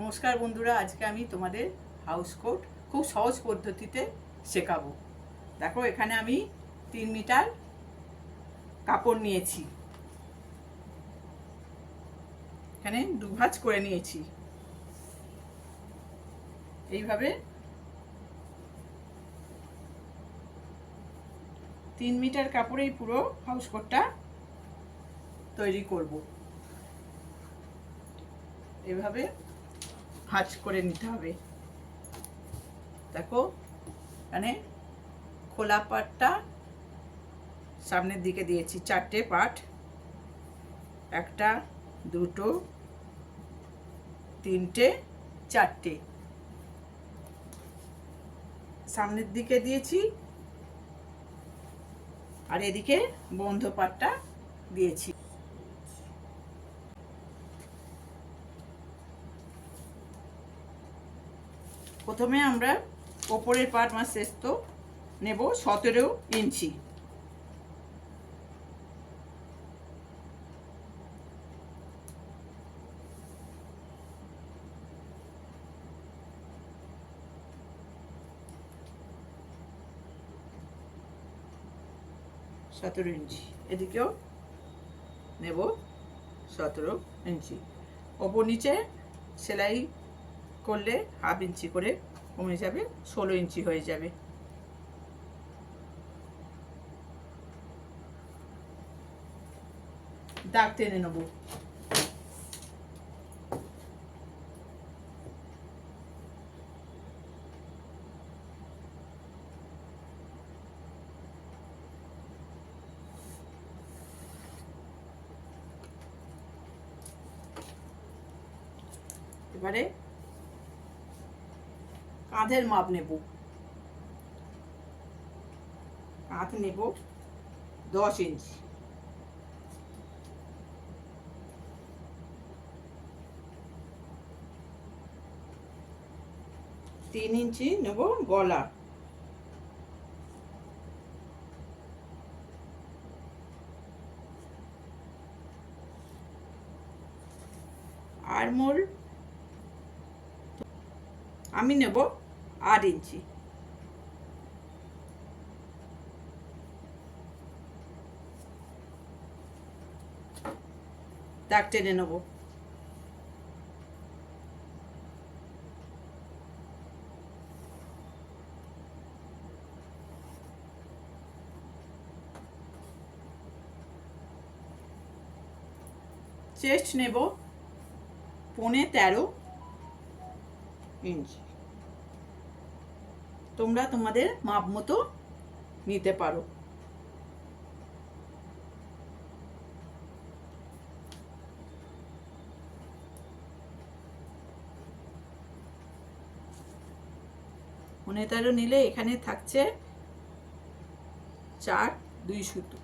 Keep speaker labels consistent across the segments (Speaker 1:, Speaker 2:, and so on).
Speaker 1: নমস্কার বন্ধুরা, আজকে আমি তোমাদের হাউস কোট খুব সহজ পদ্ধতিতে শেখাবো। দেখো, এখানে আমি তিন মিটার কাপড় নিয়েছি। এখানে দুভাজ করে নিয়েছি। এইভাবে তিন মিটার কাপড়েই পুরো হাউস কোটটা তৈরি করব। এভাবে ভাঁজ করে নিতে হবে। দেখো মানে খোলা পাটটা সামনের দিকে দিয়েছি, চারটে পাট। একটা, দুটো, তিনটে, চারটে। সামনের দিকে দিয়েছি, আর এদিকে বন্ধ পাটটা দিয়েছি। প্রথমে আমরা ওপরের পাট শেষ তো নেব সতেরো ইঞ্চি। সতেরো ইঞ্চি। এদিকেও নেব সতেরো ইঞ্চি। ওপর নিচে সেলাই করলে হাফ ইঞ্চি করে কমে যাবে ষোলো ইঞ্চি হয়ে যাবে। দাগ টেনে নেব এবারে কাঁধের মাপ নেব। কাঁধ নেব দশ ইঞ্চি। তিন ইঞ্চি নেব গলা। আরমোল আমি নেব আট ইঞ্চি। দাগ টেনে নেব। চেস্ট নেব পনে তেরো ইঞ্চি। তোমরা তোমাদের মাপ মতো নিতে পারো। তেরো নিলে এখানে থাকছে চার, দুই সুতো।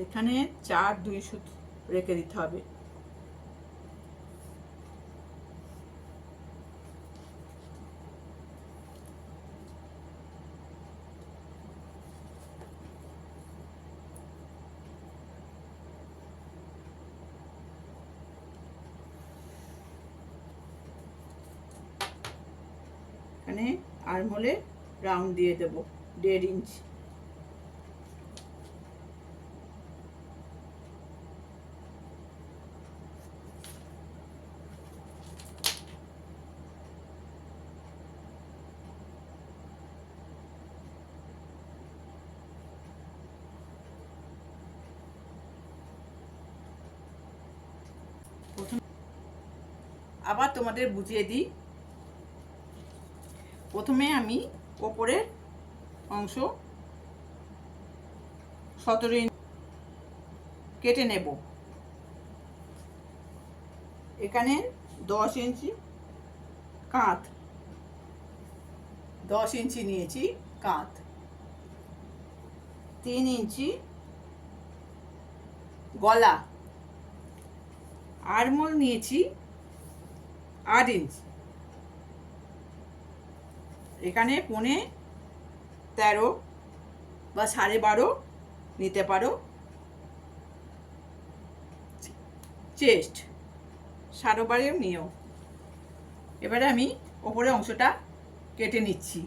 Speaker 1: এখানে চার, দুই সুতো। রেখে দিতে হবে। এখানে আরমোলে রাউন্ড দিয়ে দেব দেড় ইঞ্চি। আবার তোমাদের বুঝিয়ে দিই। প্রথমে আমি ওপরের অংশ সতেরো ইঞ্চ কেটে নেব। এখানে দশ ইঞ্চি কাঁধ, দশ ইঞ্চি নিয়েছি কাঁধ, তিন ইঞ্চি গলা, আরমোল নিয়েছি আট ইঞ্চি এখানে পনে তেরো বা সাড়ে বারো নিতে পারো। চেস্ট সারোবারেও নিও। এবারে আমি ওপরে অংশটা কেটে নিচ্ছি।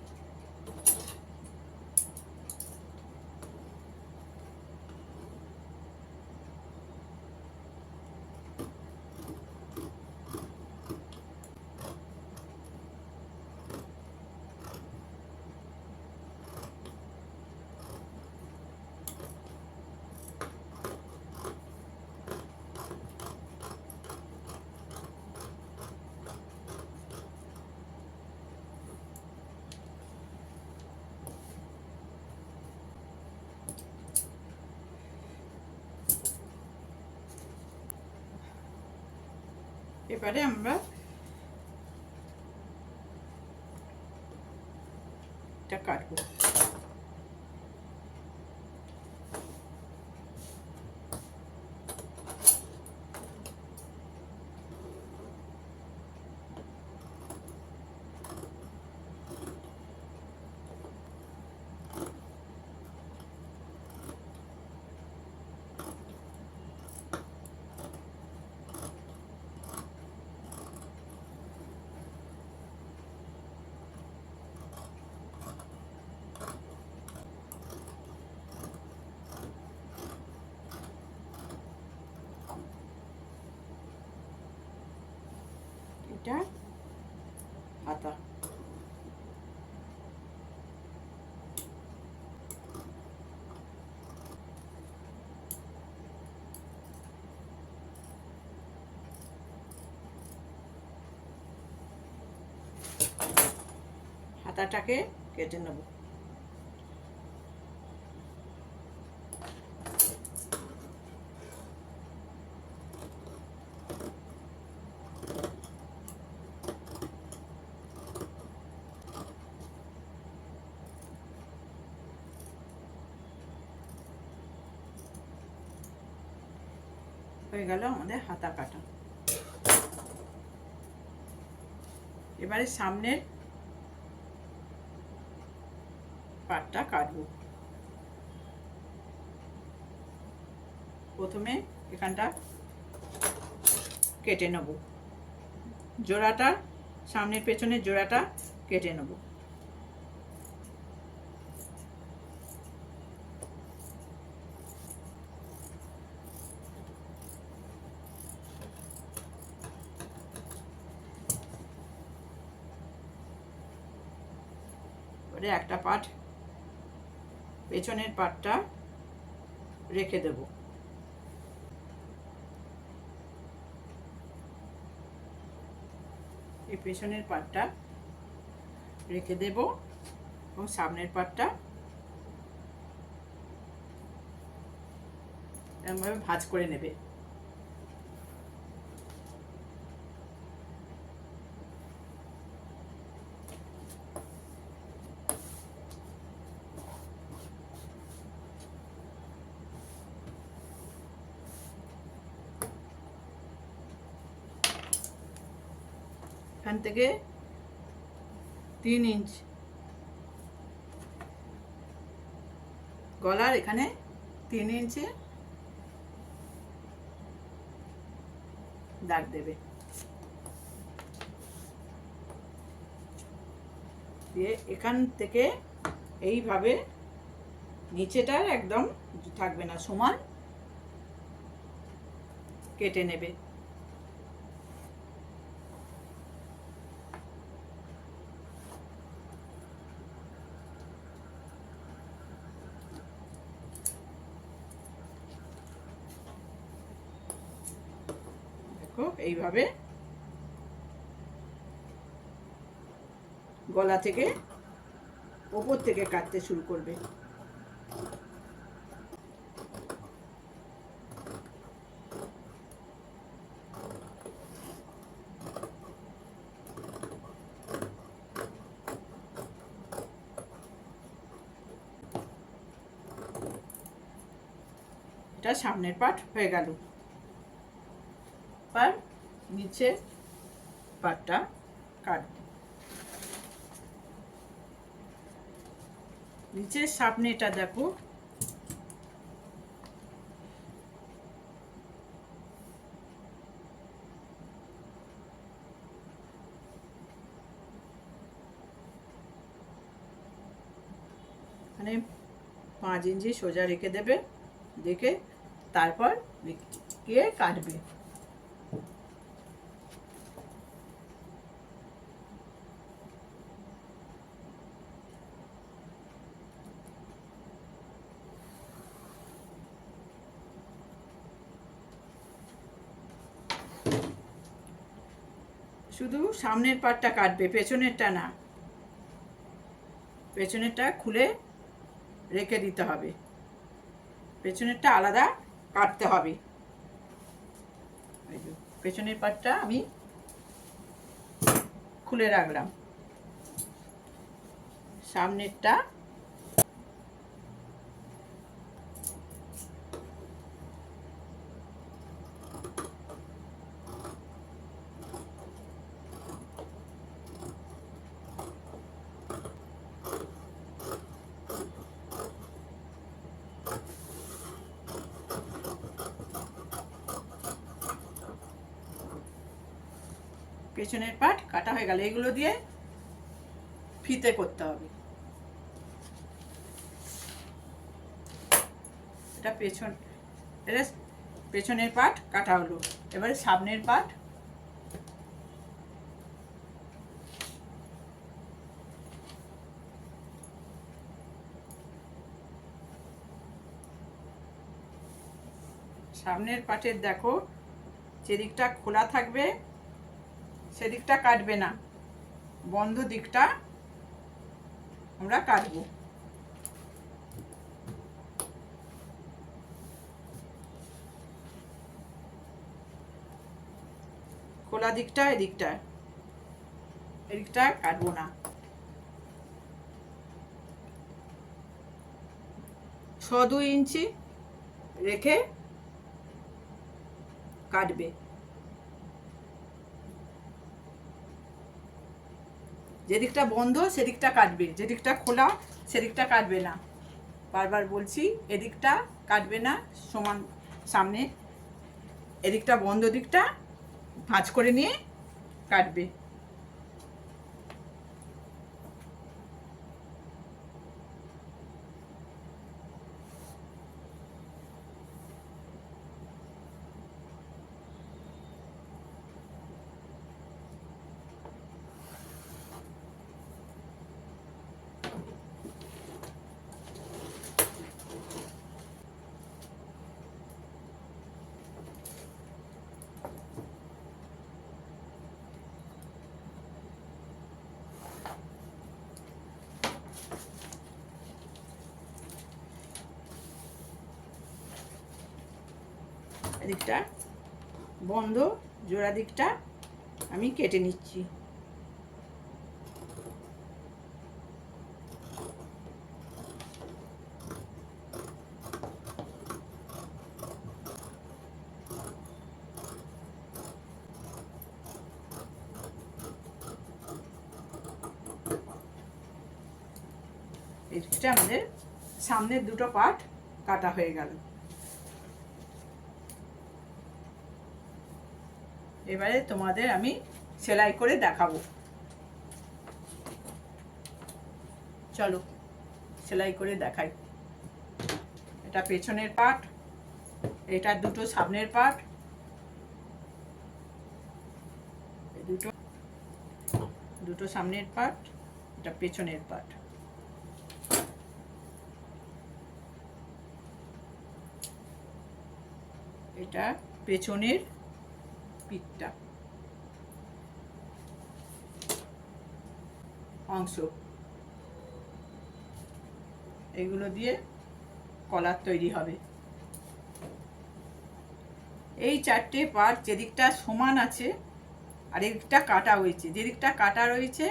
Speaker 1: এবারে আমরা এটা কাটবো এটা। হাতা হাতাটাকে কেটে নেব। হয়ে গেল আমাদের হাতা কাটা। এবারে সামনের পাটটা কাটবো। প্রথমে এখানটা কেটে নেব। জোড়াটা সামনের পেছনের জোড়াটা কেটে নেব। এবারে একটা পাট, পেছনের পাটটা রেখে দেব। এই পেছনের পাটটা রেখে দেব এবং সামনের পাটটা এরকমভাবে ভাজ করে নেবে। এখান থেকে তিন ইঞ্চ। গলার এখানে তিন ইঞ্চে দাগ দেবে। দিয়ে এখান থেকে এইভাবে নিচেটার একদম থাকবে না, সমান কেটে নেবে দেখো এইভাবে গলা থেকে ওপর থেকে কাটতে শুরু করবে। এটা সামনের পাট হয়ে গেল। এবার নিচে পাটটা কাটব নিচের সামনেটা দেখো। মানে পাঁচ ইঞ্চি সোজা রেখে দেবে, দেখে তারপর কে কাটবে? শুধু সামনের পাটটা কাটবে, পেছনেরটা না। পেছনেরটা খুলে রেখে দিতে হবে। পেছনেরটা আলাদা কাটতে হবে। পেছনের পাটটা আমি খুলে রাখলাম। সামনেরটা পেছনের পাট কাটা হয়ে গেল। এগুলো দিয়ে ফিতে করতে হবে। এটা পেছন পেছনের পাট কাটা হলো। এবারে সামনের পাট। সামনের পাটের দেখো, যেদিকটা খোলা থাকবে সেদিকটা কাটবে না। বন্ধ দিকটা আমরা কাটবো। খোলা দিকটা এদিকটা এদিকটা কাটবো না। ছ দুই ইঞ্চি রেখে কাটবে। যেদিকটা বন্ধ, সেদিকটা কাটবে। যেদিকটা খোলা, সেদিকটা কাটবে না। বারবার বলছি, এদিকটা কাটবে না, সমান সামনে, এদিকটা বন্ধ দিকটা, ভাঁজ করে নিয়ে কাটবে। এদিকটা বন্ধ, জোড়া দিকটা আমি কেটে নিচ্ছি। এটা আমাদের সামনের দুটো পার্ট কাটা হয়ে গেল। এবারে তোমাদের আমি সেলাই করে দেখাবো। চলো, সেলাই করে দেখাই। এটা পেছনের পাট, এটা দুটো সামনের পাট। দুটো দুটো সামনের পাট, এটা পেছনের পাট। এটা পেছনের পিঠটা অংশ। এগুলো দিয়ে কলার তৈরি হবে। এই চারটে পার্ট যেদিকটা সমান আছে আর এদিকটা কাটা হয়েছে। যেদিকটা কাটা রয়েছে,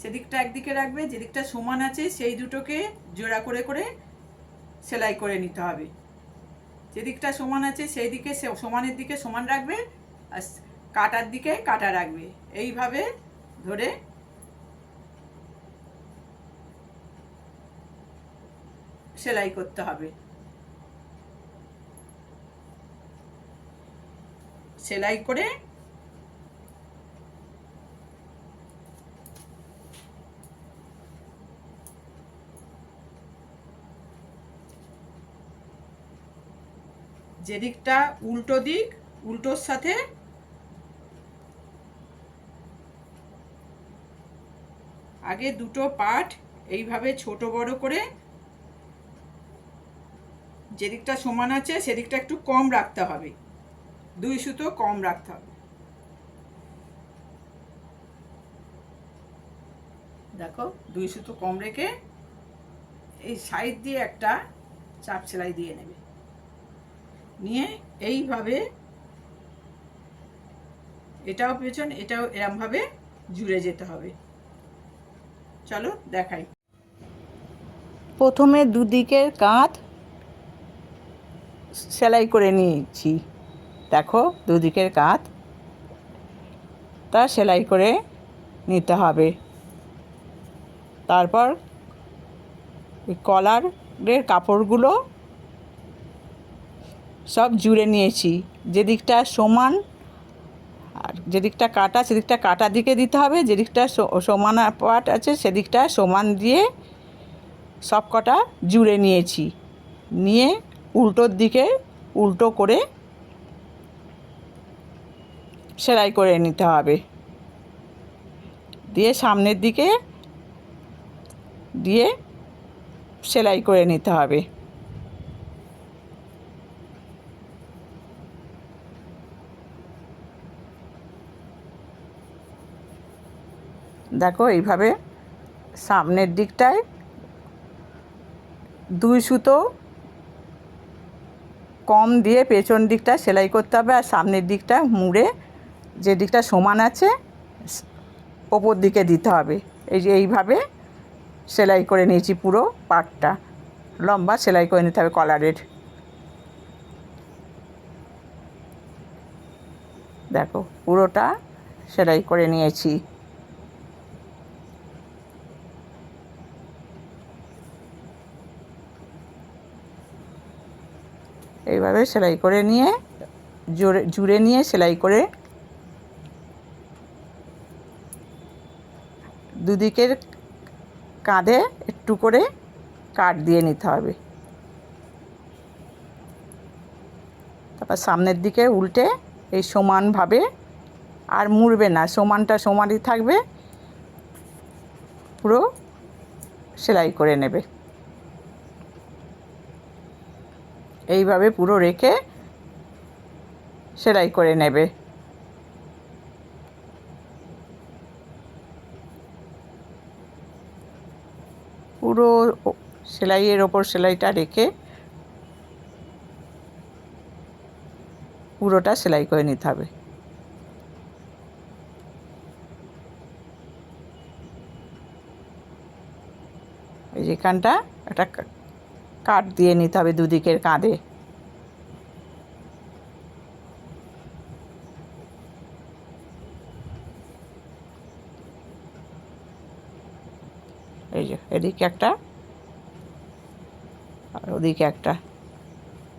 Speaker 1: সেদিকটা একদিকে রাখবে, যেদিকটা সমান আছে সেই দুটোকে জোড়া করে করে সেলাই করে নিতে হবে। যেদিকটা সমান আছে সেই দিকে সমানের দিকে সমান রাখবে কাটার দিকে কাটা রাখবে। এইভাবে ধরে সেলাই করতে হবে। সেলাই করে যেদিকটা উল্টো দিক, উল্টোর সাথে আগে দুটো পার্ট এইভাবে ছোট বড় করে যেদিকটা সমান আছে সেদিকটা একটু কম রাখতে হবে। দুই সুতো কম রাখতে হবে। দেখো, দুই সুতো কম রেখে এই সাইড দিয়ে একটা চাপ সেলাই দিয়ে নেবে। নিয়ে এইভাবে এটাও পেছন, এটাও এরমভাবে জুড়ে যেতে হবে। চলো দেখাই। প্রথমে দুদিকের কাঁধ সেলাই করে নিয়েছি। দেখো, দুদিকের কাঁধ তা সেলাই করে নিতে হবে। তারপর কলারের কাপড়গুলো সব জুড়ে নিয়েছি। যেদিকটা সমান আর যেদিকটা কাটা, সেদিকটা কাটা দিকে দিতে হবে, যেদিকটা সমান পাট আছে সেদিকটা সমান দিয়ে সব কটা জুড়ে নিয়েছি। নিয়ে উল্টোর দিকে উল্টো করে সেলাই করে নিতে হবে। দিয়ে সামনের দিকে দিয়ে সেলাই করে নিতে হবে। দেখো এইভাবে সামনের দিকটায় দুই সুতো কম দিয়ে পেছন দিকটা সেলাই করতে হবে আর সামনের দিকটা মুড়ে যে দিকটা সমান আছে, ওপর দিকে দিতে হবে। এই যে এইভাবে সেলাই করে নিয়েছি পুরো পাটটা। লম্বা সেলাই করে নিতে হবে কলারের। দেখো পুরোটা সেলাই করে নিয়েছি। এইভাবে সেলাই করে নিয়ে, জোরে, জুড়ে নিয়ে সেলাই করে দুদিকের কাঁধে একটু করে কাট দিয়ে নিতে হবে। তারপর সামনের দিকে উল্টে এই সমানভাবে আর মুড়বে না, সমানটা সমানই থাকবে, পুরো সেলাই করে নেবে। এইভাবে পুরো রেখে সেলাই করে নেবে। পুরো সেলাইয়ের ওপর সেলাইটা রেখে পুরোটা সেলাই করে নিতে হবে। এই যেখানটা একটা কাট দিয়ে নিতে হবে দুদিকের কাঁধে। এই যে, এদিকে একটা, আর ওদিকে একটা।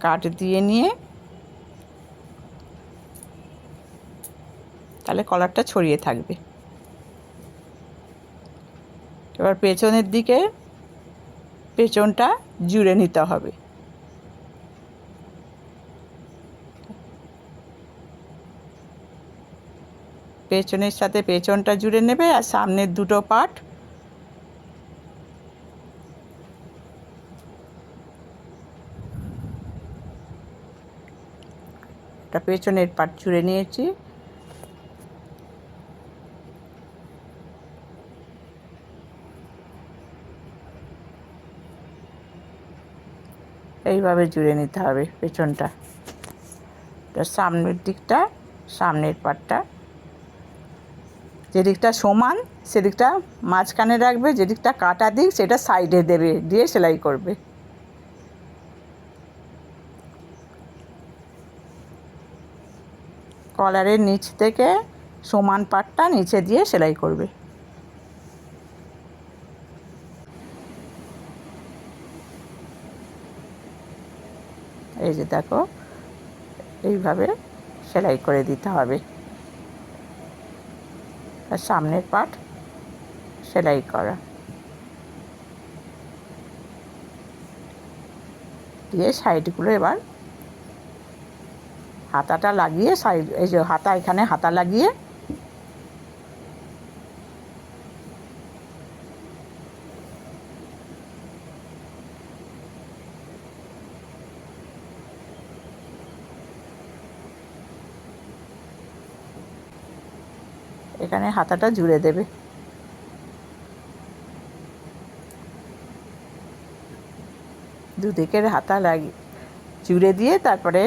Speaker 1: কাট দিয়ে নিয়ে, তাহলে কলারটা ছড়িয়ে থাকবে। এবার পেছনের দিকে পেছনটা জুড়ে নিতে হবে। পেছনের সাথে পেছনটা জুড়ে নেবে আর সামনের দুটো পার্ট এটা পেছনের পার্ট জুড়ে নিয়েছি। এইভাবে জুড়ে নিতে হবে পেছনটা। তো সামনের দিকটা, সামনের পাটটা। যেদিকটা সমান, সেদিকটা মাঝখানে রাখবে, যেদিকটা কাটা দিক, সেটা সাইডে দেবে, দিয়ে সেলাই করবে। কলারের নিচ থেকে সমান পাটটা নিচে দিয়ে সেলাই করবে এই যে দেখো, এইভাবে সেলাই করে দিতে হবে। আর সামনের পাট সেলাই করা। দিয়ে সাইডগুলো এবার হাতাটা লাগিয়ে সাইড, এই যে হাতা এখানে হাতা লাগিয়ে এখানে হাতাটা জুড়ে দেবে। দুদিকের হাতা লাগিয়ে জুড়ে দিয়ে তারপরে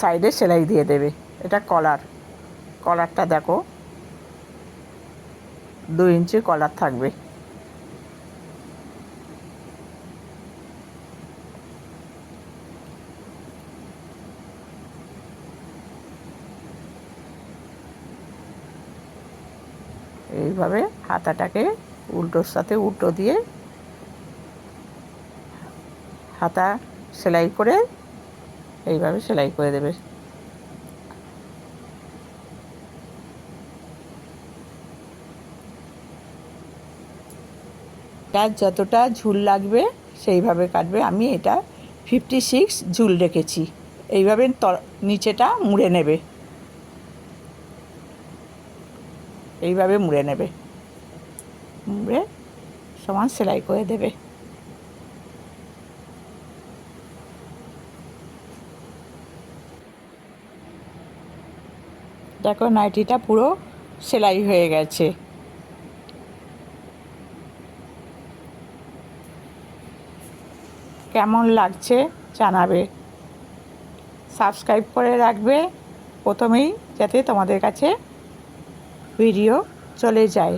Speaker 1: সাইডে সেলাই দিয়ে দেবে। এটা কলার। কলারটা দেখো। দু ইঞ্চি কলার থাকবে। এইভাবে হাতাটাকে উল্টোর সাথে উল্টো দিয়ে হাতা সেলাই করে এইভাবে সেলাই করে দেবে। তার যতটা ঝুল লাগবে সেইভাবে কাটবে। আমি এটা ফিফটি সিক্স ঝুল রেখেছি। এইভাবে নিচেটা মুড়ে নেবে। এইভাবে মুড়ে নেবে। মুড়ে সমান সেলাই করে দেবে। দেখো নাইটিটা পুরো সেলাই হয়ে গেছে। কেমন লাগছে জানাবে। সাবস্ক্রাইব করে রাখবে প্রথমেই, যাতে তোমাদের কাছে ভিডিও চলে যায়।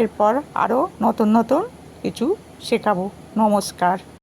Speaker 1: এরপর আরও নতুন নতুন কিছু শেখাবো। নমস্কার।